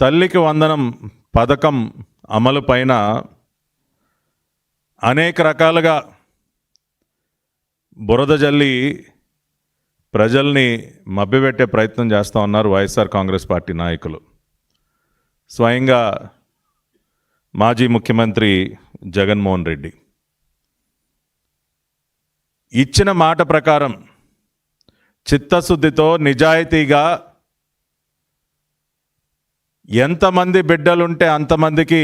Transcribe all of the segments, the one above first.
తల్లికి వందనం పథకం అమలు పైన అనేక రకాలుగా బురద జల్లి ప్రజల్ని మభ్యపెట్టే ప్రయత్నం చేస్తూ ఉన్నారు వైఎస్ఆర్ కాంగ్రెస్ పార్టీ నాయకులు. స్వయంగా మాజీ ముఖ్యమంత్రి జగన్మోహన్ రెడ్డి. ఇచ్చిన మాట ప్రకారం చిత్తశుద్ధితో నిజాయితీగా ఎంతమంది బిడ్డలుంటే అంతమందికి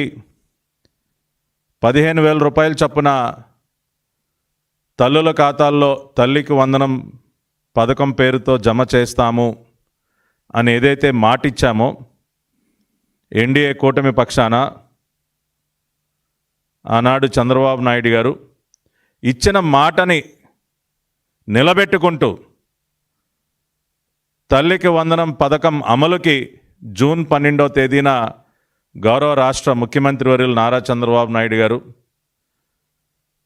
పదిహేను వేల రూపాయలు చొప్పున తల్లుల ఖాతాల్లో తల్లికి వందనం పథకం పేరుతో జమ చేస్తాము అని ఏదైతే మాటిచ్చామో ఎన్డీఏ కూటమి పక్షాన ఆనాడు చంద్రబాబు నాయుడు గారు ఇచ్చిన మాటని నిలబెట్టుకుంటూ తల్లికి వందనం పథకం అమలుకి జూన్ పన్నెండవ తేదీన గౌరవ రాష్ట్ర ముఖ్యమంత్రి వర్యులు నారా చంద్రబాబు నాయుడు గారు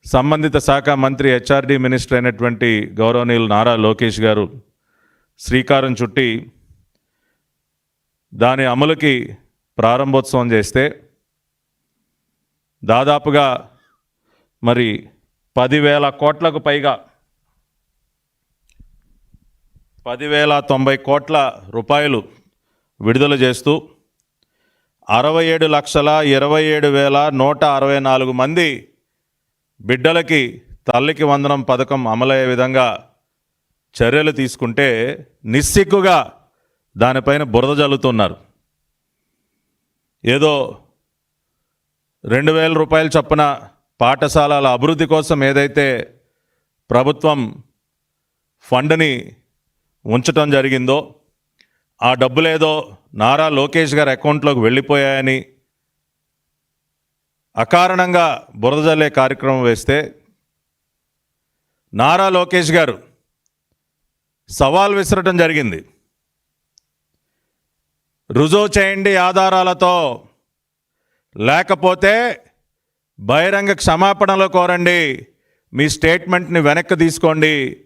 సంబంధిత శాఖ మంత్రి హెచ్ఆర్డి మినిస్టర్ అయినటువంటి గౌరవనీయులు నారా లోకేష్ గారు శ్రీకారం చుట్టి దాని అమలుకి ప్రారంభోత్సవం చేస్తే దాదాపుగా మరి పదివేల కోట్లకు పైగా పదివేల తొంభై కోట్ల రూపాయలు విడుదల చేస్తూ అరవై ఏడు లక్షల ఇరవై ఏడు వేల నూట అరవై నాలుగు మంది బిడ్డలకి తల్లికి వందనం పథకం అమలయ్యే విధంగా చర్యలు తీసుకుంటే నిస్సిగ్గుగా దానిపైన బురద జల్లుతున్నారు. ఏదో రెండు వేల రూపాయల చొప్పున పాఠశాలల అభివృద్ధి కోసం ఏదైతే ప్రభుత్వం ఫండ్ని ఉంచటం జరిగిందో ఆ డబ్బులేదో నారా లోకేష్ గారి అకౌంట్లోకి వెళ్ళిపోయాయని అకారణంగా బురద జల్లే కార్యక్రమం వేస్తే నారా లోకేష్ గారు సవాల్ విసరటం జరిగింది. రుజువు చేయండి ఆధారాలతో. లేకపోతే బహిరంగ క్షమాపణలు కోరండి. మీ స్టేట్మెంట్ని వెనక్కి తీసుకోండి.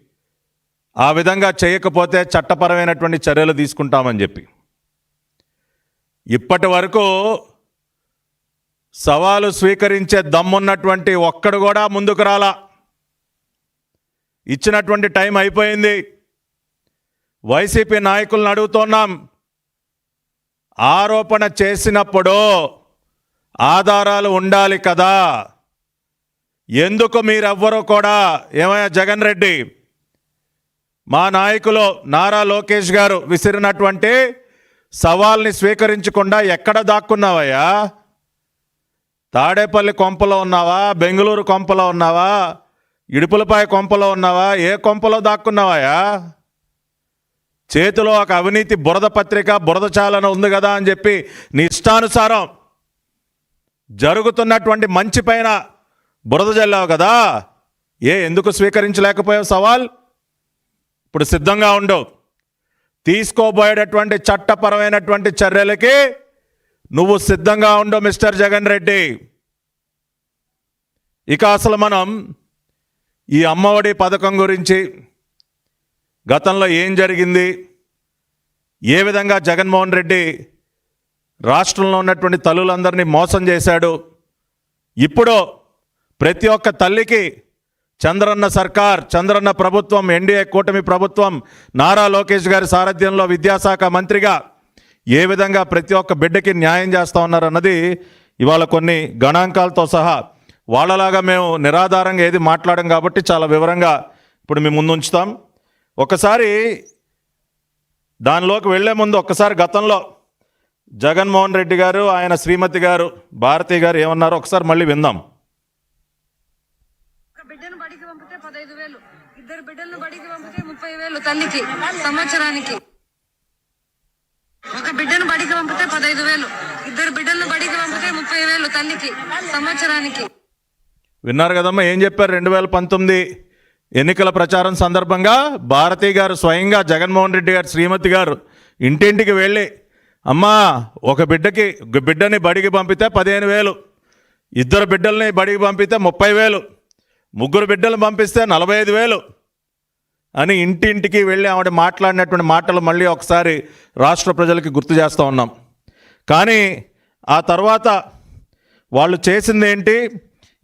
ఆ విధంగా చేయకపోతే చట్టపరమైనటువంటి చర్యలు తీసుకుంటామని చెప్పి. ఇప్పటి వరకు సవాలు స్వీకరించే దమ్మున్నటువంటి ఒక్కడు కూడా ముందుకు రాలా. ఇచ్చినటువంటి టైం అయిపోయింది. వైసీపీ నాయకులను అడుగుతున్నాం. ఆరోపణ చేసినప్పుడు ఆధారాలు ఉండాలి కదా. ఎందుకు మీరెవ్వరూ కూడా ఏమయ్యా జగన్ రెడ్డి? మా నాయకులు నారా లోకేష్ గారు విసిరినటువంటి సవాల్ని స్వీకరించకుండా ఎక్కడ దాక్కున్నావయ్యా? తాడేపల్లి కొంపలో ఉన్నావా? బెంగళూరు కొంపలో ఉన్నావా? ఇడుపులపాయ కొంపలో ఉన్నావా? ఏ కొంపలో దాక్కున్నావాయా చేతిలో ఒక అవినీతి బురద పత్రిక బురద చాలన ఉంది కదా అని చెప్పి నీ ఇష్టానుసారం జరుగుతున్నటువంటి మంచి పైన బురద జల్లావు కదా? ఏ ఎందుకు స్వీకరించలేకపోయావు సవాల్? ఇప్పుడు సిద్ధంగా ఉండు. తీసుకోబోయేటటువంటి చట్టపరమైనటువంటి చర్యలకి నువ్వు సిద్ధంగా ఉండు మిస్టర్ జగన్ రెడ్డి. ఇక అసలు మనం ఈ అమ్మఒడి పథకం గురించి గతంలో ఏం జరిగింది? ఏ విధంగా జగన్మోహన్ రెడ్డి రాష్ట్రంలో ఉన్నటువంటి తల్లులందరినీ మోసం చేశాడు? ఇప్పుడు ప్రతి ఒక్క తల్లికి చంద్రన్న సర్కార్ చంద్రన్న ప్రభుత్వం ఎన్డీఏ కూటమి ప్రభుత్వం నారా లోకేష్ గారి సారథ్యంలో విద్యాశాఖ మంత్రిగా ఏ విధంగా ప్రతి ఒక్క బిడ్డకి న్యాయం చేస్తూ ఉన్నారన్నది ఇవాళ కొన్ని గణాంకాలతో సహా వాళ్ళలాగా మేము నిరాధారంగా ఏది మాట్లాడడం కాబట్టి చాలా వివరంగా ఇప్పుడు మేము ముందు ఉంచుతాం ఒకసారి దానిలోకి వెళ్ళే ముందు ఒక్కసారి గతంలో జగన్మోహన్ రెడ్డి గారు ఆయన శ్రీమతి గారు భారతి గారు ఏమన్నారో ఒకసారి మళ్ళీ విందాం ఒక బిడ్డను బడికి పంపితే పదహైదు వేలు ఇద్దరు బిడ్డలను బడికి పంపితే తల్లికి సంవత్సరానికి. ఒక బిడ్డను బడికి పంపితే పదహైదు వేలు ఇద్దరు బిడ్డలను బడికి పంపితే ముప్పై వేలు తల్లికి సంవత్సరానికి. విన్నారు కదమ్మా ఏం చెప్పారు రెండు వేల పంతొమ్మిది ఎన్నికల ప్రచారం సందర్భంగా? భారతి గారు స్వయంగా జగన్మోహన్ రెడ్డి గారు శ్రీమతి గారు ఇంటింటికి వెళ్ళి అమ్మా ఒక బిడ్డకి బిడ్డని బడికి పంపితే పదిహేను వేలు ఇద్దరు బిడ్డల్ని బడికి పంపితే ముప్పై వేలు ముగ్గురు బిడ్డలు పంపిస్తే నలభై ఐదు వేలు అని ఇంటింటికి వెళ్ళి ఆవిడ మాట్లాడినటువంటి మాటలు మళ్ళీ ఒకసారి రాష్ట్ర ప్రజలకి గుర్తు చేస్తూ ఉన్నాం. కానీ ఆ తర్వాత వాళ్ళు చేసింది ఏంటి?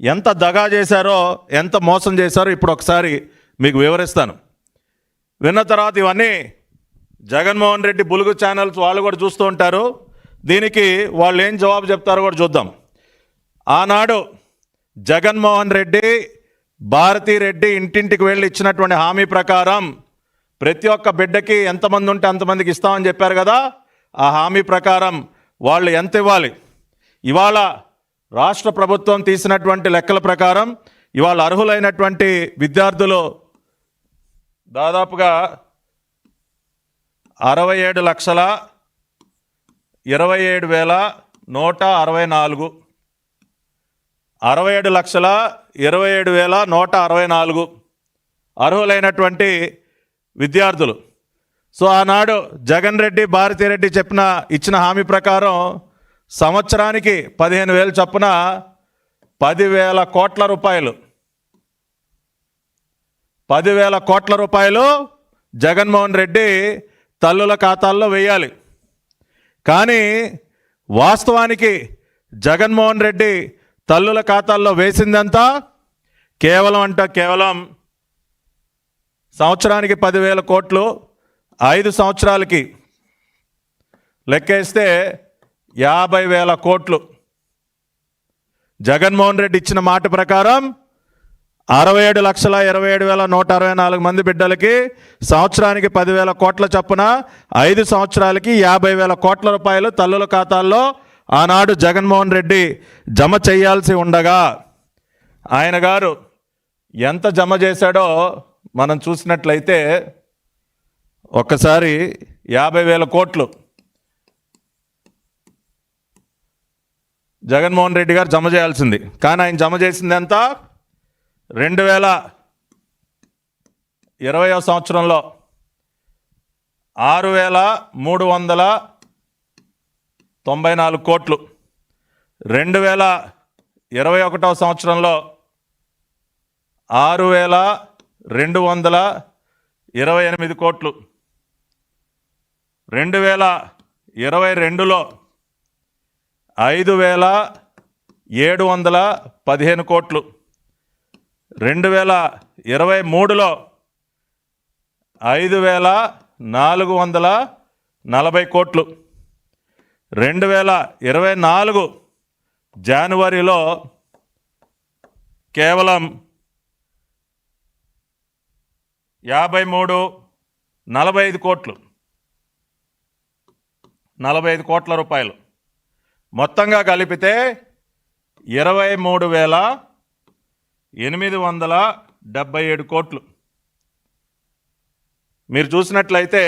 ఎంత దగా చేశారో ఎంత మోసం చేశారో ఇప్పుడు ఒకసారి మీకు వివరిస్తాను. విన్న తర్వాత ఇవన్నీ జగన్మోహన్ రెడ్డి బులుగు ఛానల్స్ వాళ్ళు కూడా చూస్తూ ఉంటారు. దీనికి వాళ్ళు ఏం జవాబు చెప్తారో కూడా చూద్దాం. ఆనాడు జగన్మోహన్ రెడ్డి భారతీ రెడ్డి ఇంటింటికి వెళ్ళి ఇచ్చినటువంటి హామీ ప్రకారం ప్రతి ఒక్క బిడ్డకి ఎంతమంది ఉంటే అంతమందికి ఇస్తామని చెప్పారు కదా ఆ హామీ ప్రకారం వాళ్ళు ఎంత ఇవ్వాలి? ఇవాళ రాష్ట్ర ప్రభుత్వం తీసినటువంటి లెక్కల ప్రకారం ఇవాళ అర్హులైనటువంటి విద్యార్థులు దాదాపుగా అరవై ఏడు లక్షల ఇరవై ఏడు వేల నూట అరవై నాలుగు అరవై ఏడు లక్షల ఇరవై ఏడు వేల నూట అరవై నాలుగు అర్హులైనటువంటి విద్యార్థులు. సో ఆనాడు జగన్ రెడ్డి భారతిరెడ్డి చెప్పిన ఇచ్చిన హామీ ప్రకారం సంవత్సరానికి పదిహేను వేలు చొప్పున పదివేల కోట్ల రూపాయలు. పదివేల కోట్ల రూపాయలు జగన్మోహన్ రెడ్డి తల్లుల ఖాతాల్లో వేయాలి. కానీ వాస్తవానికి జగన్మోహన్ రెడ్డి తల్లుల ఖాతాల్లో వేసిందంతా? కేవలం అంట కేవలం సంవత్సరానికి పదివేల కోట్లు ఐదు సంవత్సరాలకి లెక్కేస్తే యాభై వేల కోట్లు. జగన్మోహన్ రెడ్డి ఇచ్చిన మాట ప్రకారం అరవై ఏడు లక్షల ఇరవై ఏడు వేల నూట అరవై నాలుగు మంది బిడ్డలకి సంవత్సరానికి పదివేల కోట్ల చొప్పున ఐదు సంవత్సరాలకి యాభై వేల కోట్ల రూపాయలు తల్లుల ఖాతాల్లో ఆనాడు జగన్మోహన్ రెడ్డి జమ చేయాల్సి ఉండగా ఆయన గారు ఎంత జమ చేశాడో మనం చూసినట్లయితే ఒక్కసారి యాభై వేల కోట్లు జగన్మోహన్ రెడ్డి గారు జమ చేయాల్సింది. కానీ ఆయన జమ చేసింది ఎంత? రెండు వేల ఇరవయో సంవత్సరంలో ఆరు వేల మూడు వందల తొంభై నాలుగు కోట్లు. రెండు వేల ఇరవై ఒకటవ సంవత్సరంలో ఆరు వేల రెండు వందల ఇరవై ఎనిమిది కోట్లు. రెండు వేల ఇరవై రెండులో ఐదు వేల ఏడు వందల పదిహేను కోట్లు. రెండు వేల ఇరవై మూడులో ఐదు వేల నాలుగు వందల నలభై కోట్లు. రెండు వేల ఇరవై నాలుగు జనవరిలో కేవలం యాభై మూడు నలభై ఐదు కోట్లు. నలభై ఐదు కోట్ల రూపాయలు. మొత్తంగా కలిపితే ఇరవై మూడు వేల ఎనిమిది వందల డెబ్బై ఏడు కోట్లు. మీరు చూసినట్లయితే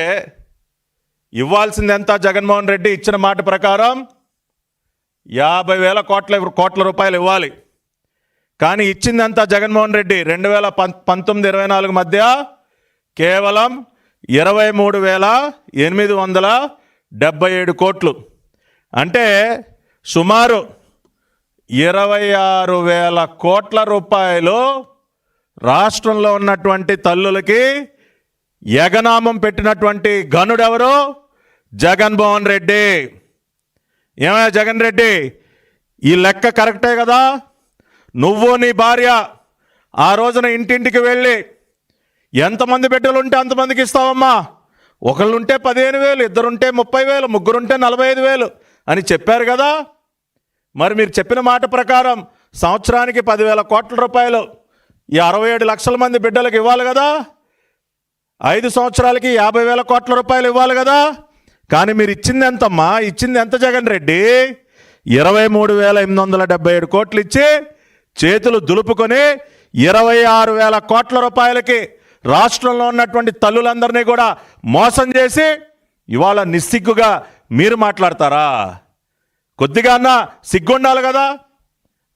ఇవ్వాల్సిందంతా జగన్మోహన్ రెడ్డి ఇచ్చిన మాట ప్రకారం యాభై వేల కోట్ల కోట్ల రూపాయలు ఇవ్వాలి. కానీ ఇచ్చిందంతా జగన్మోహన్ రెడ్డి రెండు వేల పం పంతొమ్మిది ఇరవై నాలుగు మధ్య కేవలం ఇరవై మూడు వేల ఎనిమిది వందల డెబ్బై ఏడు కోట్లు. అంటే సుమారు ఇరవై ఆరు వేల కోట్ల రూపాయలు రాష్ట్రంలో ఉన్నటువంటి తల్లులకి యగనామం పెట్టినటువంటి గనుడెవరు జగన్మోహన్ రెడ్డి. ఏమయ్యా జగన్ రెడ్డి? ఈ లెక్క కరెక్టే కదా? నువ్వు నీ భార్య ఆ రోజున ఇంటింటికి వెళ్ళి ఎంతమంది బిడ్డలు ఉంటే అంతమందికి ఇస్తావమ్మా? ఒకళ్ళుంటే పదిహేను వేలు ఇద్దరుంటే ముప్పై వేలు ముగ్గురుంటే నలభై ఐదు వేలు అని చెప్పారు కదా? మరి మీరు చెప్పిన మాట ప్రకారం సంవత్సరానికి పదివేల కోట్ల రూపాయలు ఈ అరవై ఏడు లక్షల మంది బిడ్డలకు ఇవ్వాలి కదా? ఐదు సంవత్సరాలకి యాభై వేల కోట్ల రూపాయలు ఇవ్వాలి కదా. కానీ మీరు ఇచ్చింది ఎంతమ్మా ఇచ్చింది ఎంత జగన్ రెడ్డి? ఇరవై మూడు వేల ఎనిమిది వందల డెబ్బై ఏడు కోట్లు ఇచ్చి చేతులు దులుపుకొని ఇరవై ఆరు వేల కోట్ల రూపాయలకి రాష్ట్రంలో ఉన్నటువంటి తల్లులందరినీ కూడా మోసం చేసి ఇవాళ నిస్సిగ్గుగా మీరు మాట్లాడతారా? కొద్దిగా అన్నా సిగ్గుండాలి కదా.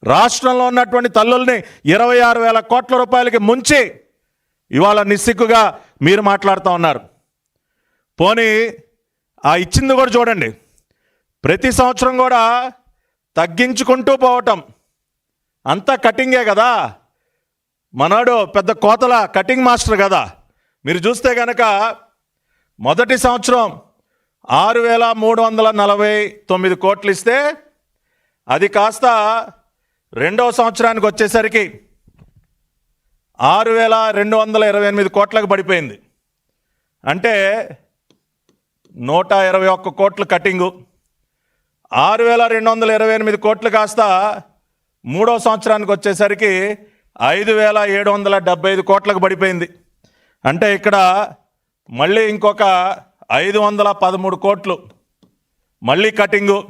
రాష్ట్రంలో ఉన్నటువంటి తల్లుల్ని ఇరవై ఆరు వేల కోట్ల రూపాయలకి ముంచి ఇవాళ నిస్సిగ్గుగా మీరు మాట్లాడుతూ ఉన్నారు. పోనీ ఆ ఇచ్చింది కూడా చూడండి. ప్రతి సంవత్సరం కూడా తగ్గించుకుంటూ పోవటం అంతా కటింగే కదా. మనాడు పెద్ద కోతల కటింగ్ మాస్టర్ కదా. మీరు చూస్తే కనుక మొదటి సంవత్సరం ఆరు వేల మూడు వందల నలభై తొమ్మిది కోట్లు ఇస్తే అది కాస్త రెండవ సంవత్సరానికి వచ్చేసరికి ఆరు వేల రెండు వందల ఇరవై ఎనిమిది కోట్లకు పడిపోయింది. అంటే నూట ఇరవై ఒక్క కోట్లు కటింగు. ఆరు వేల రెండు వందల ఇరవై ఎనిమిది కోట్లు కాస్త మూడో సంవత్సరానికి వచ్చేసరికి ఐదు వేల ఏడు వందల డెబ్బై ఐదు కోట్లకు పడిపోయింది. అంటే ఇక్కడ మళ్ళీ ఇంకొక ఐదు వందల పదమూడు కోట్లు మళ్ళీ కటింగు.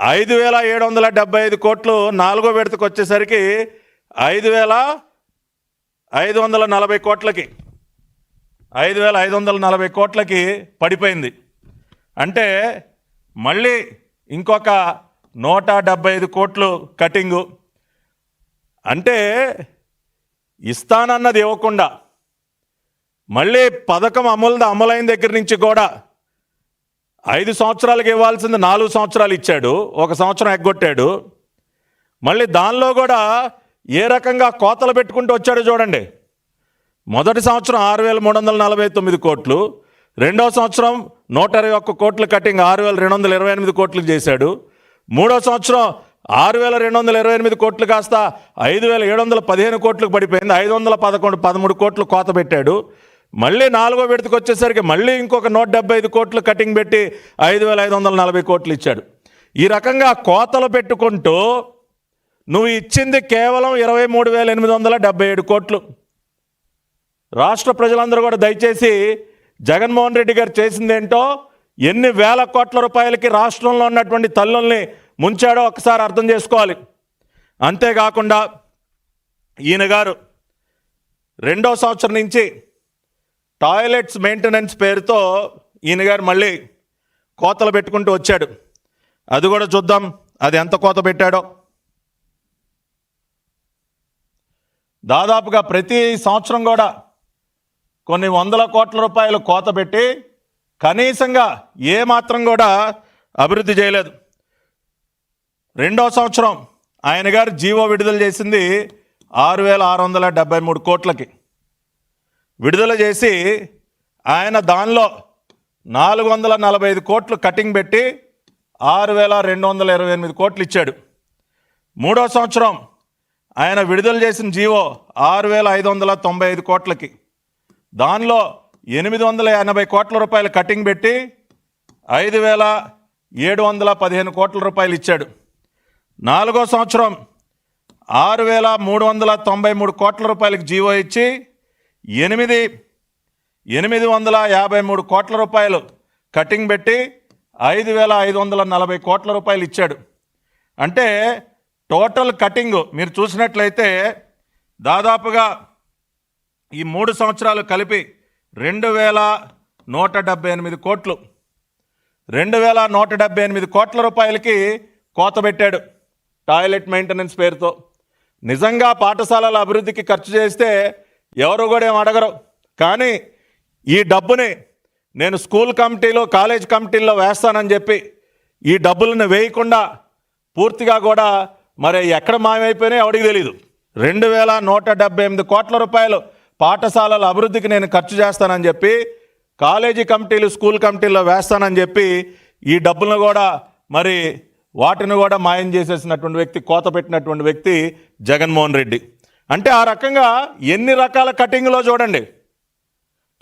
ఐదు వేల ఏడు వందల డెబ్బై ఐదు కోట్లు నాలుగో విడతకు వచ్చేసరికి ఐదు వేల ఐదు వందల నలభై కోట్లకి ఐదు వేల ఐదు వందల నలభై కోట్లకి పడిపోయింది. అంటే మళ్ళీ ఇంకొక నూట డెబ్బై ఐదు కోట్లు కటింగు. అంటే ఇస్తానన్నది ఇవ్వకుండా మళ్ళీ పథకం అమలు అమలైన దగ్గర నుంచి కూడా ఐదు సంవత్సరాలకు ఇవ్వాల్సింది నాలుగు సంవత్సరాలు ఇచ్చాడు ఒక సంవత్సరం ఎగ్గొట్టాడు. మళ్ళీ దానిలో కూడా ఏ రకంగా కోతలు పెట్టుకుంటూ వచ్చాడో చూడండి. మొదటి సంవత్సరం ఆరు వేల మూడు వందల నలభై తొమ్మిది కోట్లు రెండవ సంవత్సరం నూట ఇరవై ఒక్క కోట్లు కటింగ్ ఆరు వేల రెండు వందల ఇరవై ఎనిమిది కోట్లు చేశాడు. మూడో సంవత్సరం ఆరు వేల రెండు వందల ఇరవై ఎనిమిది కోట్లు కాస్త ఐదు వేల ఏడు వందల పదిహేను కోట్లకు పడిపోయింది. ఐదు వందల పదకొండు పదమూడు కోట్లు కోత పెట్టాడు. మళ్ళీ నాలుగో విడతకు వచ్చేసరికి మళ్ళీ ఇంకొక నూట డెబ్బై ఐదు కోట్లు కటింగ్ పెట్టి ఐదు వేల ఐదు వందల నలభై కోట్లు ఇచ్చాడు. ఈ రకంగా కోతలు పెట్టుకుంటూ నువ్వు ఇచ్చింది కేవలం ఇరవై మూడు వేల ఎనిమిది వందల డెబ్బై ఏడు కోట్లు. రాష్ట్ర ప్రజలందరూ కూడా దయచేసి జగన్మోహన్ రెడ్డి గారు చేసిందేంటో ఎన్ని వేల కోట్ల రూపాయలకి రాష్ట్రంలో ఉన్నటువంటి తల్లుల్ని ముంచాడో ఒకసారి అర్థం చేసుకోవాలి. అంతేకాకుండా ఈయన గారు రెండో సంవత్సరం నుంచి టాయిలెట్స్ మెయింటెనెన్స్ పేరుతో ఈయన గారు మళ్ళీ కోతలు పెట్టుకుంటూ వచ్చాడు. అది కూడా చూద్దాం అది ఎంత కోత పెట్టాడో. దాదాపుగా ప్రతి సంవత్సరం కూడా కొన్ని వందల కోట్ల రూపాయలు కోత పెట్టి కనీసంగా ఏ మాత్రం కూడా అభివృద్ధి చేయలేదు. రెండో సంవత్సరం ఆయన గారు జీవో విడుదల చేసింది ఆరు వేల ఆరు వందల డెబ్బై మూడు కోట్లకి. విడుదల చేసి ఆయన దానిలో నాలుగు వందల నలభై ఐదు కోట్లు కటింగ్ పెట్టి ఆరు వేల రెండు వందల ఇరవై ఎనిమిది కోట్లు ఇచ్చాడు. మూడో సంవత్సరం ఆయన విడుదల చేసిన జీవో ఆరు వేల ఐదు వందల తొంభై ఐదు కోట్లకి. దానిలో ఎనిమిది వందల ఎనభై కోట్ల రూపాయలు కటింగ్ పెట్టి ఐదు వేల ఏడు వందల పదిహేను కోట్ల రూపాయలు ఇచ్చాడు. నాలుగో సంవత్సరం ఆరు వేల మూడు వందల తొంభై మూడు కోట్ల రూపాయలకి జీవో ఇచ్చి ఎనిమిది ఎనిమిది వందల యాభై మూడు కోట్ల రూపాయలు కటింగ్ పెట్టి ఐదు వేల ఐదు వందల నలభై కోట్ల రూపాయలు ఇచ్చాడు. అంటే టోటల్ కటింగ్ మీరు చూసినట్లయితే దాదాపుగా ఈ మూడు సంవత్సరాలు కలిపి రెండు వేల నూట డెబ్బై ఎనిమిది కోట్లు. రెండు వేల నూట డెబ్బై ఎనిమిది కోట్ల రూపాయలకి కోత పెట్టాడు టాయిలెట్ మెయింటెనెన్స్ పేరుతో. నిజంగా పాఠశాలల అభివృద్ధికి ఖర్చు చేస్తే ఎవరు కూడా ఏం అడగరు. కానీ ఈ డబ్బుని నేను స్కూల్ కమిటీలో కాలేజ్ కమిటీల్లో వేస్తానని చెప్పి ఈ డబ్బులను వేయకుండా పూర్తిగా కూడా మరి ఎక్కడ మాయమైపోయినాయి ఎవడికి తెలియదు రెండు వేల నూట డెబ్బై ఎనిమిది కోట్ల రూపాయలు పాఠశాలల అభివృద్ధికి నేను ఖర్చు చేస్తానని చెప్పి కాలేజీ కమిటీలు స్కూల్ కమిటీల్లో వేస్తానని చెప్పి ఈ డబ్బులను కూడా మరి వాటిని కూడా మాయం చేసేసినటువంటి వ్యక్తి కోత పెట్టినటువంటి వ్యక్తి జగన్మోహన్ రెడ్డి. అంటే ఆ రకంగా ఎన్ని రకాల కటింగ్లో చూడండి.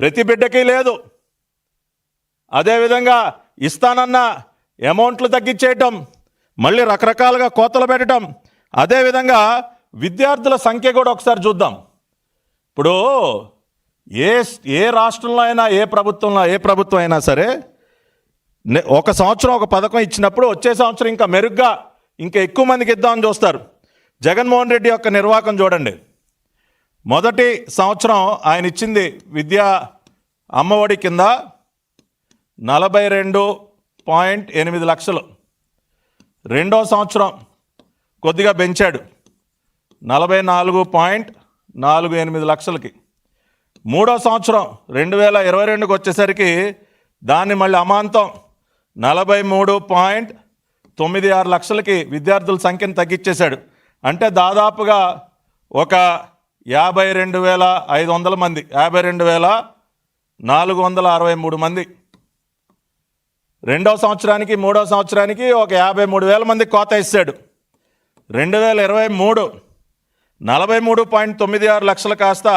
ప్రతి బిడ్డకి లేదు. అదేవిధంగా ఇస్తానన్న అమౌంట్లు తగ్గించేయటం మళ్ళీ రకరకాలుగా కోతలు పెట్టడం. అదేవిధంగా విద్యార్థుల సంఖ్య కూడా ఒకసారి చూద్దాం. ఇప్పుడు ఏ ఏ రాష్ట్రంలో అయినా ఏ ప్రభుత్వంలో ఏ ప్రభుత్వం అయినా సరే ఒక సంవత్సరం ఒక పథకం ఇచ్చినప్పుడు వచ్చే సంవత్సరం ఇంకా మెరుగ్గా ఇంకా ఎక్కువ మందికి ఇద్దామని చూస్తారు. జగన్మోహన్ రెడ్డి యొక్క నిర్వాహకం చూడండి. మొదటి సంవత్సరం ఆయన ఇచ్చింది విద్యా అమ్మఒడి కింద నలభై రెండు పాయింట్ ఎనిమిది లక్షలు. రెండో సంవత్సరం కొద్దిగా పెంచాడు. నలభై నాలుగు పాయింట్ నాలుగు ఎనిమిది లక్షలకి. మూడో సంవత్సరం రెండు వేల ఇరవై రెండుకి వచ్చేసరికి దాన్ని మళ్ళీ అమాంతం నలభై మూడు పాయింట్ తొమ్మిది ఆరు లక్షలకి విద్యార్థుల సంఖ్యను తగ్గించేశాడు. అంటే దాదాపుగా ఒక యాభై రెండు వేల ఐదు వందల మంది యాభై రెండు వేల నాలుగు వందల అరవై మూడు మంది రెండవ సంవత్సరానికి మూడవ సంవత్సరానికి ఒక యాభై మూడు వేల మంది కోత ఇస్తాడు రెండు వేల ఇరవై మూడు నలభై మూడు పాయింట్ తొమ్మిది ఆరు లక్షలు కాస్త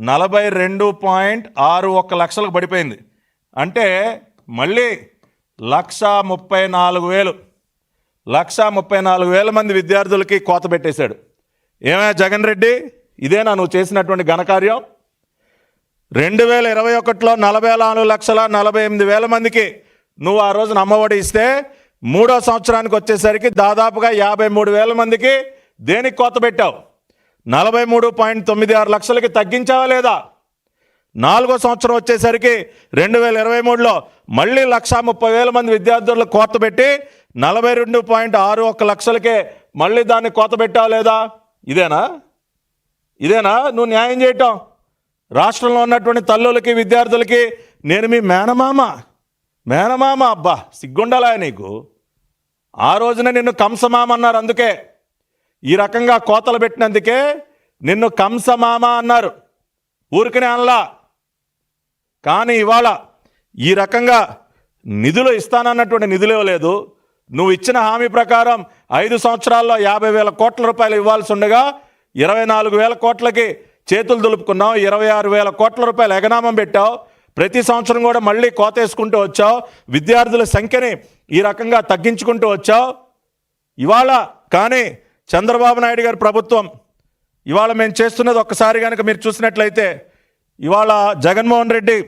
నలభై రెండు పాయింట్ ఆరు ఒక్క లక్షలకు పడిపోయింది. అంటే మళ్ళీ లక్ష ముప్పై నాలుగు వేలు లక్ష ముప్పై నాలుగు వేల మంది విద్యార్థులకి కోత పెట్టేశాడు. ఏమయ్యా జగన్ రెడ్డి? ఇదేనా నువ్వు చేసినటువంటి ఘనకార్యం? రెండు వేల ఇరవై ఒకటిలో నలభై నాలుగు లక్షల నలభై ఎనిమిది వేల మందికి నువ్వు ఆ రోజున అమ్మఒడి ఇస్తే మూడో సంవత్సరానికి వచ్చేసరికి దాదాపుగా యాభై మూడు వేల మందికి దేనికి కోత పెట్టావు? నలభై మూడు పాయింట్ తొమ్మిది ఆరు లక్షలకి తగ్గించావా లేదా? నాలుగో సంవత్సరం వచ్చేసరికి రెండు వేల ఇరవై మూడులో మళ్ళీ లక్షా ముప్పై వేల మంది విద్యార్థులకు కోత పెట్టి నలభై రెండు పాయింట్ ఆరు ఒక్క లక్షలకే మళ్ళీ దాన్ని కోత పెట్టావా లేదా? ఇదేనా? ఇదేనా? నువ్వు న్యాయం చేయటం. రాష్ట్రంలో ఉన్నటువంటి తల్లులకి విద్యార్థులకి నేను మీ మేనమామ. మేనమామ అబ్బా సిగ్గుండాలా నీకు? ఆ రోజున నిన్ను కంసమామ అన్నారు అందుకే. ఈ రకంగా కోతలు పెట్టినందుకే నిన్ను కంసమామ అన్నారు. ఊరికనే అనలా. కానీ ఇవాళ ఈ రకంగా నిధులు ఇస్తానన్నటువంటి నిధులు ఇవ్వలేదు. నువ్వు ఇచ్చిన హామీ ప్రకారం ఐదు సంవత్సరాల్లో యాభై వేల కోట్ల రూపాయలు ఇవ్వాల్సి ఉండగా ఇరవై నాలుగు వేల కోట్లకి చేతులు దులుపుకున్నావు ఇరవై ఆరు వేల కోట్ల రూపాయలు ఎగనామం పెట్టావు. ప్రతి సంవత్సరం కూడా మళ్ళీ కోతేసుకుంటూ వచ్చావు. విద్యార్థుల సంఖ్యని ఈ రకంగా తగ్గించుకుంటూ వచ్చావు. ఇవాళ కానీ చంద్రబాబు నాయుడు గారి ప్రభుత్వం ఇవాళ మేము చేస్తున్నది ఒక్కసారి కనుక మీరు చూసినట్లయితే ఇవాళ జగన్మోహన్ రెడ్డి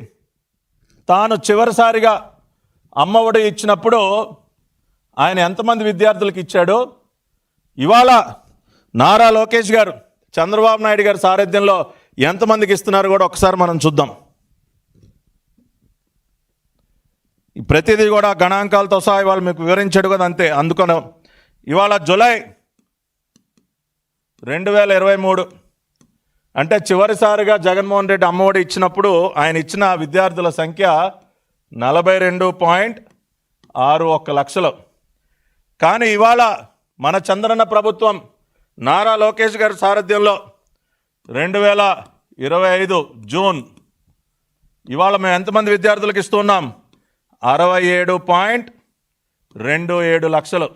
తాను చివరిసారిగా అమ్మఒడి ఇచ్చినప్పుడు ఆయన ఎంతమంది విద్యార్థులకు ఇచ్చాడు? ఇవాళ నారా లోకేష్ గారు చంద్రబాబు నాయుడు గారి సారథ్యంలో ఎంతమందికి ఇస్తున్నారు కూడా ఒకసారి మనం చూద్దాం ఈ ప్రతిదీ కూడా గణాంకాలతో సహా ఇవాళ మీకు వివరించాడు కదా అంతే. అందుకని ఇవాళ జులై రెండు వేల ఇరవై మూడు అంటే చివరిసారిగా జగన్మోహన్ రెడ్డి అమ్మఒడి ఇచ్చినప్పుడు ఆయన ఇచ్చిన విద్యార్థుల సంఖ్య నలభై రెండు పాయింట్ ఆరు ఒక్క లక్షలు. కానీ ఇవాళ మన చంద్రన్న ప్రభుత్వం నారా లోకేష్ గారి సారథ్యంలో రెండు వేల ఇరవై ఐదు జూన్ ఇవాళ మేము ఎంతమంది విద్యార్థులకు ఇస్తున్నాం? అరవై ఏడు పాయింట్ రెండు ఏడు లక్షలు.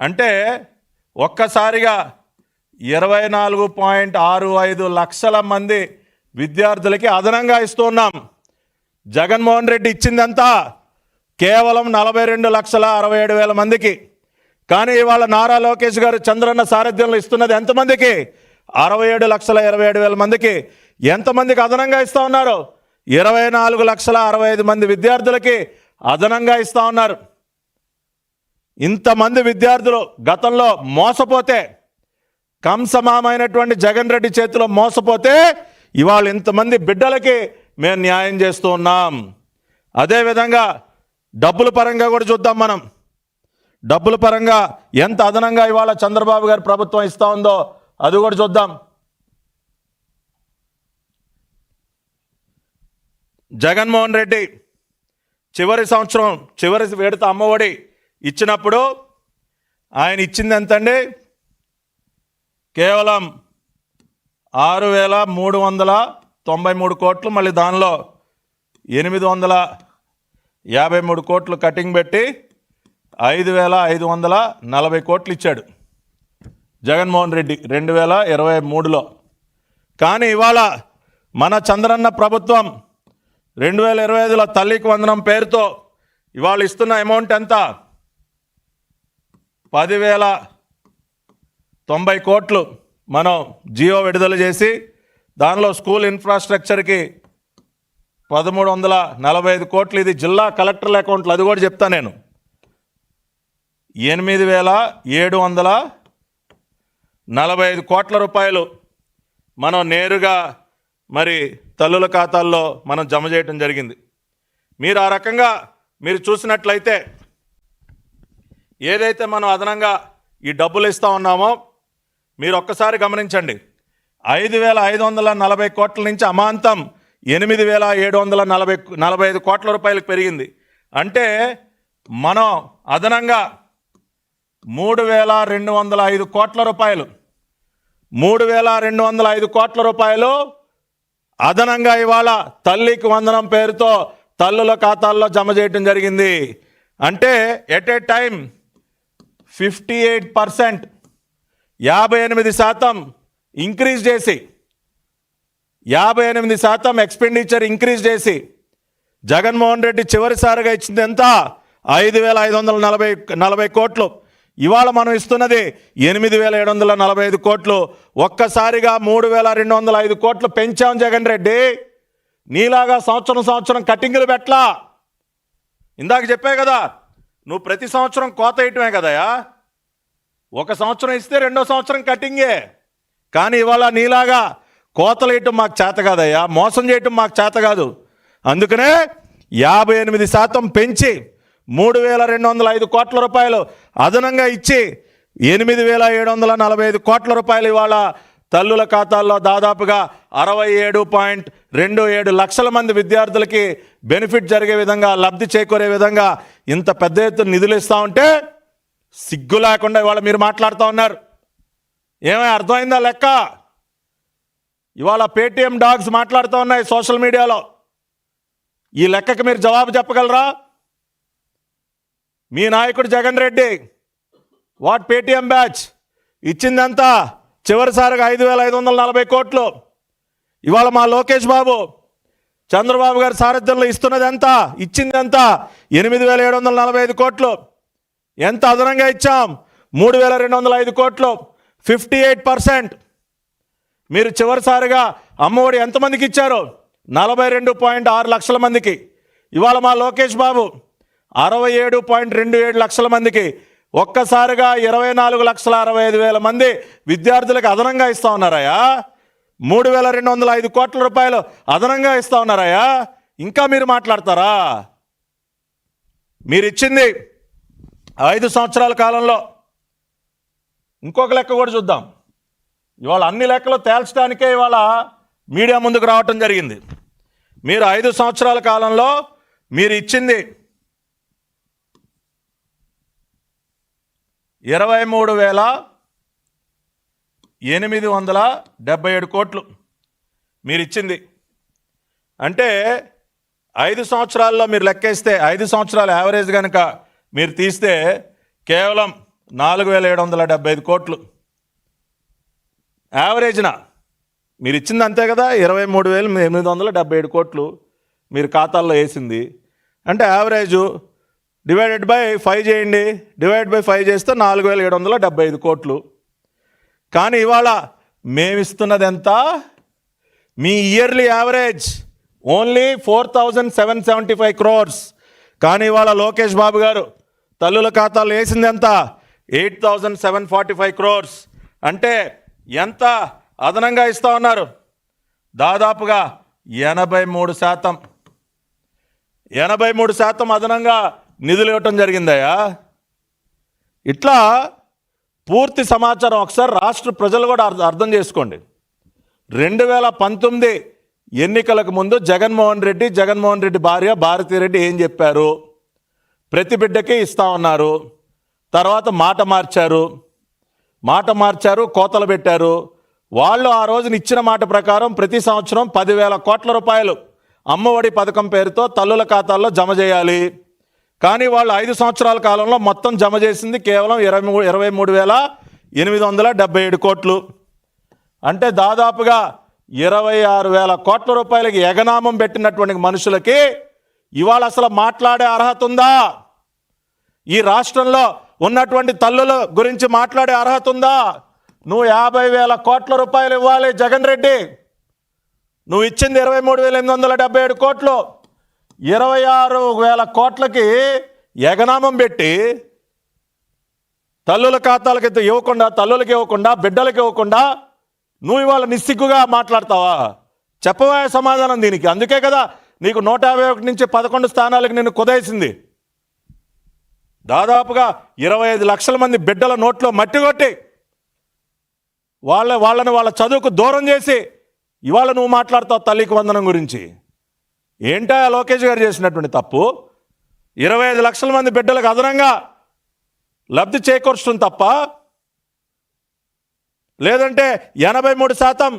అంటే ఒక్కసారిగా ఇరవై నాలుగు పాయింట్ ఆరు ఐదు లక్షల మంది విద్యార్థులకి అదనంగా ఇస్తున్నాం. జగన్మోహన్ రెడ్డి ఇచ్చిందంతా కేవలం నలభై రెండు లక్షల అరవై ఏడు వేల మందికి. కానీ ఇవాళ నారా లోకేష్ గారు చంద్రన్న సారథ్యంలో ఇస్తున్నది ఎంతమందికి? అరవై ఏడు లక్షల ఇరవై ఏడు వేల మందికి. ఎంతమందికి అదనంగా ఇస్తూ ఉన్నారు? ఇరవై నాలుగు లక్షల అరవై ఐదు మంది విద్యార్థులకి అదనంగా ఇస్తా ఉన్నారు. ఇంతమంది విద్యార్థులు గతంలో మోసపోతే కంసమామైనటువంటి జగన్ రెడ్డి చేతిలో మోసపోతే ఇవాళ ఇంతమంది బిడ్డలకి మేము న్యాయం చేస్తూ ఉన్నాం. అదేవిధంగా డబ్బుల పరంగా కూడా చూద్దాం మనం. డబ్బుల పరంగా ఎంత అదనంగా ఇవాళ చంద్రబాబు గారి ప్రభుత్వం ఇస్తూ ఉందో అది కూడా చూద్దాం. జగన్మోహన్ రెడ్డి చివరి సంవత్సరం చివరి విడత అమ్మఒడి ఇచ్చినప్పుడు ఆయన ఇచ్చింది ఎంతండి? కేవలం ఆరు వేల మూడు వందల తొంభై మూడు కోట్లు మళ్ళీ దానిలో ఎనిమిది వందల యాభై మూడు కోట్లు కటింగ్ పెట్టి ఐదు వేల ఐదు వందల నలభై కోట్లు ఇచ్చాడు జగన్మోహన్ రెడ్డి రెండు వేల ఇరవై మూడులో. కానీ ఇవాళ మన చంద్రన్న ప్రభుత్వం రెండు వేల ఇరవై ఐదులో తల్లికి వందనం పేరుతో ఇవాళ ఇస్తున్న అమౌంట్ ఎంత? పదివేల తొంభై కోట్లు మనం జియో విడుదల చేసి దానిలో స్కూల్ ఇన్ఫ్రాస్ట్రక్చర్కి పదమూడు వందల నలభై ఐదు కోట్లు. ఇది జిల్లా కలెక్టర్ల అకౌంట్లు అది కూడా చెప్తా నేను. ఎనిమిది వేల ఏడు వందల నలభై ఐదు కోట్ల రూపాయలు మనం నేరుగా మరి తల్లుల ఖాతాల్లో మనం జమ చేయటం జరిగింది. మీరు ఆ రకంగా మీరు చూసినట్లయితే ఏదైతే మనం అదనంగా ఈ డబ్బులు ఇస్తా ఉన్నామో మీరు ఒక్కసారి గమనించండి. ఐదు వేల ఐదు వందల నలభై కోట్ల నుంచి అమాంతం ఎనిమిది వేల ఏడు వందల నలభై నలభై ఐదు కోట్ల రూపాయలకు పెరిగింది. అంటే మనం అదనంగా మూడు వేల రెండు వందల ఐదు కోట్ల రూపాయలు మూడు వేల రెండు వందల ఐదు కోట్ల రూపాయలు అదనంగా ఇవాళ తల్లికి వందనం పేరుతో తల్లుల ఖాతాల్లో జమ చేయటం జరిగింది. అంటే at a time fifty eight percent యాభై ఎనిమిది శాతం ఇంక్రీజ్ చేసి యాభై ఎనిమిది శాతం ఎక్స్పెండిచర్ ఇంక్రీజ్ చేసి జగన్మోహన్ రెడ్డి చివరిసారిగా ఇచ్చింది ఎంత? ఐదు వేల ఐదు వందల నలభై నలభై కోట్లు. ఇవాళ మనం ఇస్తున్నది ఎనిమిది వేల ఏడు వందల నలభై ఐదు కోట్లు. ఒక్కసారిగా మూడు వేల రెండు వందల ఐదు కోట్లు పెంచాం జగన్ రెడ్డి. నీలాగా సంవత్సరం సంవత్సరం కటింగులు పెట్టలా. ఇందాక చెప్పే కదా నువ్వు ప్రతి సంవత్సరం కోత వేయటమే కదయా? ఒక సంవత్సరం ఇస్తే రెండో సంవత్సరం కటింగే కానీ ఇవాళ నీలాగా కోతలు వేయటం మాకు చేత కాదయ్యా మోసం చేయటం మాకు చేత కాదు. అందుకనే యాభై ఎనిమిది శాతం పెంచి మూడు వేల రెండు వందల ఐదు కోట్ల రూపాయలు అదనంగా ఇచ్చి ఎనిమిది వేల ఏడు వందల నలభై ఐదు కోట్ల రూపాయలు ఇవాళ తల్లుల ఖాతాల్లో దాదాపుగా అరవై ఏడు పాయింట్ రెండు ఏడు లక్షల మంది విద్యార్థులకి బెనిఫిట్ జరిగే విధంగా లబ్ధి చేకూరే విధంగా ఇంత పెద్ద ఎత్తున నిధులు ఇస్తూ ఉంటే సిగ్గు లేకుండా ఇవాళ మీరు మాట్లాడుతూ ఉన్నారు. ఏమై అర్థమైందా లెక్క? ఇవాళ పేటీఎం డాగ్స్ మాట్లాడుతూ ఉన్నాయి సోషల్ మీడియాలో. ఈ లెక్కకి మీరు జవాబు చెప్పగలరా? మీ నాయకుడు Jagan Reddy what Paytm batch? ఇచ్చిందంతా చివరిసారిగా ఐదు వేల ఐదు వందల నలభై కోట్లు. ఇవాళ మా లోకేష్ బాబు చంద్రబాబు గారి సారథ్యంలో ఇస్తున్నది ఎంత ఇచ్చింది ఎంత ఎనిమిది వేల ఏడు వందల నలభై ఐదు కోట్లు. ఎంత అదనంగా ఇచ్చాం? మూడు వేల రెండు వందల ఐదు కోట్లు. Fifty eight percent. మీరు చివరిసారిగా అమ్మఒడి ఎంతమందికి ఇచ్చారు? నలభై రెండు పాయింట్ ఆరు లక్షల మందికి. ఇవాళ మా లోకేష్ బాబు అరవై ఏడు పాయింట్ రెండు ఏడు లక్షల మందికి ఒక్కసారిగా ఇరవై నాలుగు లక్షల అరవై ఐదు వేల మంది విద్యార్థులకు అదనంగా ఇస్తా ఉన్నారయ్యా. మూడు వేల రెండు వందల ఐదు కోట్ల రూపాయలు అదనంగా ఇస్తా ఉన్నారయ్యా. ఇంకా మీరు మాట్లాడతారా? మీరు ఇచ్చింది ఐదు సంవత్సరాల కాలంలో. ఇంకొక లెక్క కూడా చూద్దాం. ఇవాళ అన్ని లెక్కలు తేల్చడానికే ఇవాళ మీడియా ముందుకు రావటం జరిగింది. మీరు ఐదు సంవత్సరాల కాలంలో మీరు ఇచ్చింది ఇరవై మూడు వేల ఎనిమిది వందల డెబ్బై ఏడు కోట్లు మీరు ఇచ్చింది అంటే ఐదు సంవత్సరాల్లో మీరు లెక్కేస్తే ఐదు సంవత్సరాల యావరేజ్ కనుక మీరు తీస్తే కేవలం నాలుగు వేల ఏడు వందల డెబ్బై ఐదు కోట్లు. యావరేజ్న మీరు ఇచ్చింది అంతే కదా ఇరవై మూడు వేలు ఎనిమిది వందల డెబ్బై ఏడు కోట్లు మీరు ఖాతాల్లో వేసింది అంటే యావరేజు డివైడెడ్ బై ఫైవ్ చేయండి. డివైడ్ బై ఫైవ్ చేస్తే నాలుగు వేల ఏడు వందల డెబ్బై ఐదు కోట్లు. కానీ ఇవాళ మేమిస్తున్నది ఎంత మీ yearly average only four thousand seven seventy five crores కానీ ఇవాళ లోకేష్ బాబు గారు తల్లుల ఖాతాలు వేసింది ఎంత eight thousand seven forty five crores అంటే ఎంత అదనంగా ఇస్తా ఉన్నారు? దాదాపుగా ఎనభై మూడు శాతం. ఎనభై మూడు శాతం అదనంగా నిధులు ఇవ్వటం జరిగిందయ్యా. ఇట్లా పూర్తి సమాచారం ఒకసారి రాష్ట్ర ప్రజలు కూడా అర్థం చేసుకోండి. రెండు వేల పంతొమ్మిది ఎన్నికలకు ముందు జగన్మోహన్ రెడ్డి జగన్మోహన్ రెడ్డి భార్య భారతీరెడ్డి ఏం చెప్పారు? ప్రతి బిడ్డకే ఇస్తా ఉన్నారు తర్వాత మాట మార్చారు. మాట మార్చారు కోతలు పెట్టారు. వాళ్ళు ఆ రోజున ఇచ్చిన మాట ప్రకారం ప్రతి సంవత్సరం పదివేల కోట్ల రూపాయలు అమ్మఒడి పథకం పేరుతో తల్లుల ఖాతాల్లో జమ చేయాలి. కానీ వాళ్ళు ఐదు సంవత్సరాల కాలంలో మొత్తం జమ చేసింది కేవలం ఇరవై మూడు ఇరవై మూడు వేల ఎనిమిది వందల డెబ్బై ఏడు కోట్లు. అంటే దాదాపుగా ఇరవై ఆరు వేల కోట్ల రూపాయలకి ఎగనామం పెట్టినటువంటి మనుషులకి ఇవాళ అసలు మాట్లాడే అర్హత ఉందా? ఈ రాష్ట్రంలో ఉన్నటువంటి తల్లుల గురించి మాట్లాడే అర్హత ఉందా? నువ్వు యాభై వేల కోట్ల రూపాయలు ఇవ్వాలి జగన్ రెడ్డి. నువ్వు ఇచ్చింది ఇరవై మూడు వేల ఎనిమిది వందల డెబ్బై ఏడు కోట్లు. ఇరవై ఆరు వేల కోట్లకి ఎగనామం పెట్టి తల్లుల ఖాతాలకి ఇవ్వకుండా తల్లులకి ఇవ్వకుండా బిడ్డలకి ఇవ్వకుండా నువ్వు ఇవాళ నిస్సిగ్గుగా మాట్లాడతావా? చెప్పవా సమాధానం దీనికి. అందుకే కదా నీకు నూట యాభై ఒకటి నుంచి పదకొండు స్థానాలకు నిన్ను కుదేసింది. దాదాపుగా ఇరవై ఐదు లక్షల మంది బిడ్డల నోట్లో మట్టి కొట్టి వాళ్ళ వాళ్ళని వాళ్ళ చదువుకు దూరం చేసి ఇవాళ నువ్వు మాట్లాడతావు తల్లికి వందనం గురించి. ఏంటా లోకేష్ గారు చేసినటువంటి తప్పు? ఇరవై ఐదు లక్షల మంది బిడ్డలకు అదనంగా లబ్ధి చేకూర్చడం తప్ప లేదంటే ఎనభై మూడు శాతం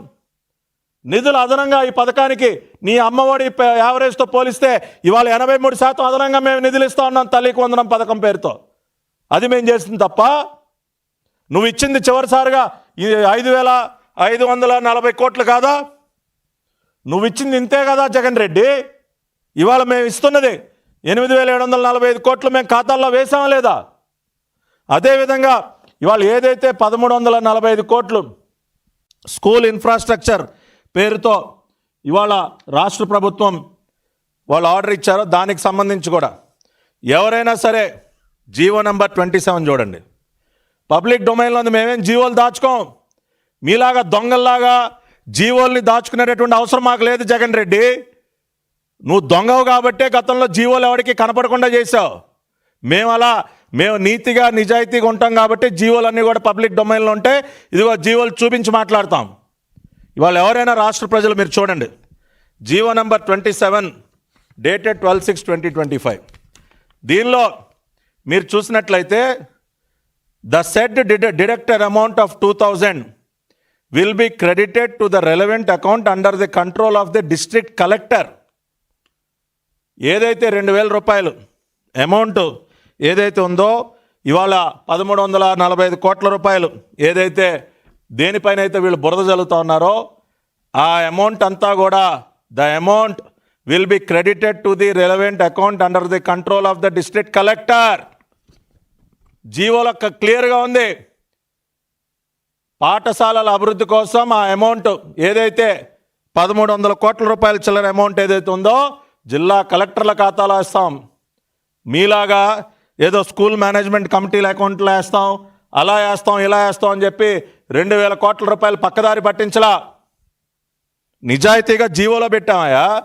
నిధులు అదనంగా ఈ పథకానికి నీ అమ్మఒడి యావరేజ్తో పోలిస్తే ఇవాళ ఎనభై మూడు శాతం అదనంగా మేము నిధులు ఇస్తా ఉన్నాం తల్లికి వందనం పథకం పేరుతో. అది మేము చేస్తుంది తప్ప నువ్వు ఇచ్చింది చివరిసారిగా ఈ ఐదు వేల ఐదు వందల నలభై కోట్లు కాదా? నువ్వు ఇచ్చింది ఇంతే కదా జగన్ రెడ్డి? ఇవాళ మేము ఇస్తున్నది ఎనిమిది వేల ఏడు వందల నలభై ఐదు కోట్లు మేము ఖాతాల్లో వేసామా లేదా? అదేవిధంగా ఇవాళ ఏదైతే పదమూడు వందల నలభై ఐదు కోట్లు స్కూల్ ఇన్ఫ్రాస్ట్రక్చర్ పేరుతో ఇవాళ రాష్ట్ర ప్రభుత్వం వాళ్ళు ఆర్డర్ ఇచ్చారో దానికి సంబంధించి కూడా. ఎవరైనా సరే జీవో నెంబర్ ట్వంటీ సెవెన్ చూడండి. పబ్లిక్ డొమైన్లో ఉంది మేమేం జీవోలు దాచుకోం? మీలాగా దొంగల్లాగా జీవోల్ని దాచుకునేటటువంటి అవసరం మాకు లేదు జగన్ రెడ్డి. నువ్వు దొంగవు కాబట్టే గతంలో జీవోలు ఎవరికి కనపడకుండా చేశావు. మేము అలా మేము నీతిగా నిజాయితీగా ఉంటాం కాబట్టి జీవోలన్నీ కూడా పబ్లిక్ డొమైన్లో ఉంటే ఇదిగో జీవోలు చూపించి మాట్లాడతాం. ఇవాళ ఎవరైనా రాష్ట్ర ప్రజలు మీరు చూడండి. GO number twenty seven dated twelve six twenty twenty five. దీనిలో మీరు చూసినట్లయితే the said deducted amount of two thousand will be credited to the relevant account under the control of the district collector ఏదైతే రెండు వేల రూపాయలు amount ఏదైతే ఉందో ఇవాళ పదమూడు వందల నలభై ఐదు కోట్ల రూపాయలు ఏదైతే దేనిపైన అయితే వీళ్ళు బురద జల్లుతా ఉన్నారో ఆ అమౌంట్ అంతా కూడా the amount will be credited to the relevant account under the control of the district collector జీవోలో క్లియర్గా ఉంది. పాఠశాలల అభివృద్ధి కోసం ఆ అమౌంట్ ఏదైతే పదమూడు వందల కోట్ల రూపాయల చిల్లర అమౌంట్ ఏదైతే ఉందో జిల్లా కలెక్టర్ల ఖాతాలో వేస్తాం. మీలాగా ఏదో స్కూల్ మేనేజ్మెంట్ కమిటీల అకౌంట్లో వేస్తాం. అలా వేస్తాం ఇలా వేస్తాం అని చెప్పి రెండు వేల కోట్ల రూపాయలు పక్కదారి పట్టించలా. నిజాయితీగా జీవోలో పెట్టామయ్యా.